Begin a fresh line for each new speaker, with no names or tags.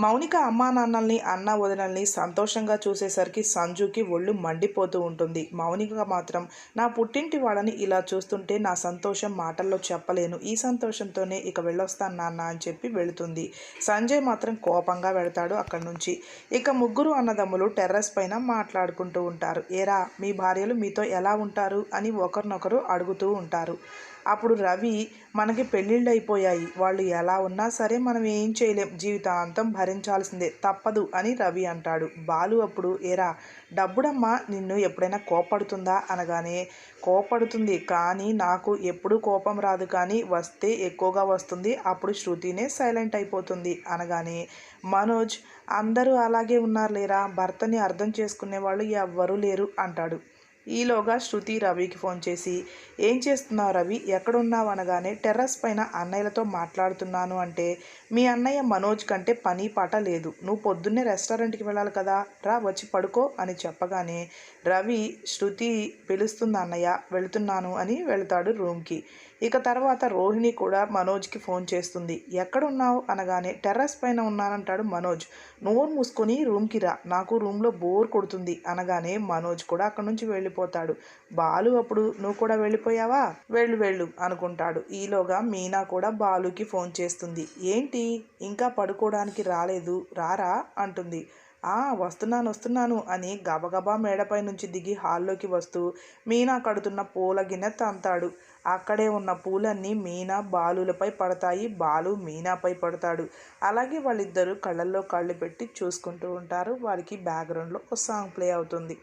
మౌనిక అమ్మా నాన్నల్ని అన్న వదినల్ని సంతోషంగా చూసేసరికి సంజుకి ఒళ్ళు మండిపోతూ ఉంటుంది. మౌనిక మాత్రం నా పుట్టింటి వాళ్ళని ఇలా చూస్తుంటే నా సంతోషం మాటల్లో చెప్పలేను. ఈ సంతోషంతోనే ఇక వెళ్ళొస్తాను నాన్న అని చెప్పి వెళుతుంది. సంజయ్ మాత్రం కోపంగా వెళతాడు అక్కడి నుంచి. ఇక ముగ్గురు అన్నదమ్ములు టెర్రస్ పైన మాట్లాడుకుంటూ ఉంటారు. ఏరా మీ భార్యలు మీతో ఎలా ఉంటారు? అని ఒకరినొకరు అడుగుతూ ఉంటారు. అప్పుడు రవి మనకి పెళ్ళిళ్ళు అయిపోయాయి వాళ్ళు ఎలా ఉన్నా సరే మనం ఏం చేయలేం. జీవితాంతం భరి భరించాల్సిందే. తప్పదు అని రవి అంటాడు. బాలు అప్పుడు ఏరా డబ్బుడమ్మ నిన్ను ఎప్పుడైనా కోపడుతుందా అనగానే కోపడుతుంది కానీ నాకు ఎప్పుడు కోపం రాదు కానీ వస్తే ఎక్కువగా వస్తుంది అప్పుడు శృతినే సైలెంట్ అయిపోతుంది. అనగానే మనోజ్ అందరూ అలాగే ఉన్నారు లేరా భర్తని అర్థం చేసుకునే వాళ్ళు ఎవ్వరూ లేరు అంటాడు. ఈలోగా శృతి రవికి ఫోన్ చేసి ఏం చేస్తున్నావు రవి? ఎక్కడున్నావు? అనగానే టెర్రస్ పైన అన్నయ్యలతో మాట్లాడుతున్నాను అంటే మీ అన్నయ్య మనోజ్ కంటే పని పాట లేదు. నువ్వు పొద్దున్నే రెస్టారెంట్కి వెళ్ళాలి కదా రా వచ్చి పడుకో అని చెప్పగానే రవి శృతి పిలుస్తుంది అన్నయ్య వెళుతున్నాను అని వెళ్తాడు రూమ్కి. ఇక తర్వాత రోహిణి కూడా మనోజ్కి ఫోన్ చేస్తుంది. ఎక్కడున్నావు? అనగానే టెర్రస్ పైన ఉన్నానంటాడు మనోజ్. నోరు మూసుకొని రూమ్కి రా. నాకు రూమ్లో బోర్ కొడుతుంది అనగానే మనోజ్ కూడా అక్కడ నుంచి వెళ్ళిపోతాడు. బాలు అప్పుడు నువ్వు కూడా వెళ్ళిపోయావా? వెళ్ళు వెళ్ళు అనుకుంటాడు. ఈలోగా మీనా కూడా బాలుకి ఫోన్ చేస్తుంది. ఏంటి? ఇంకా పడుకోవడానికి రాలేదు. రారా? అంటుంది. ఆ వస్తున్నాను వస్తున్నాను అని గబగబా మేడపై నుంచి దిగి హాల్లోకి వస్తూ మీనా కడుతున్న పూల గిన్నె తంతాడు. అక్కడే ఉన్న పూలన్నీ మీనా బాలులపై పడతాయి బాలు మీనాపై పడతాడు. అలాగే వాళ్ళిద్దరూ కళ్ళల్లో కళ్ళు పెట్టి చూసుకుంటూ ఉంటారు. వారికి బ్యాక్గ్రౌండ్లో ఒక సాంగ్ ప్లే అవుతుంది.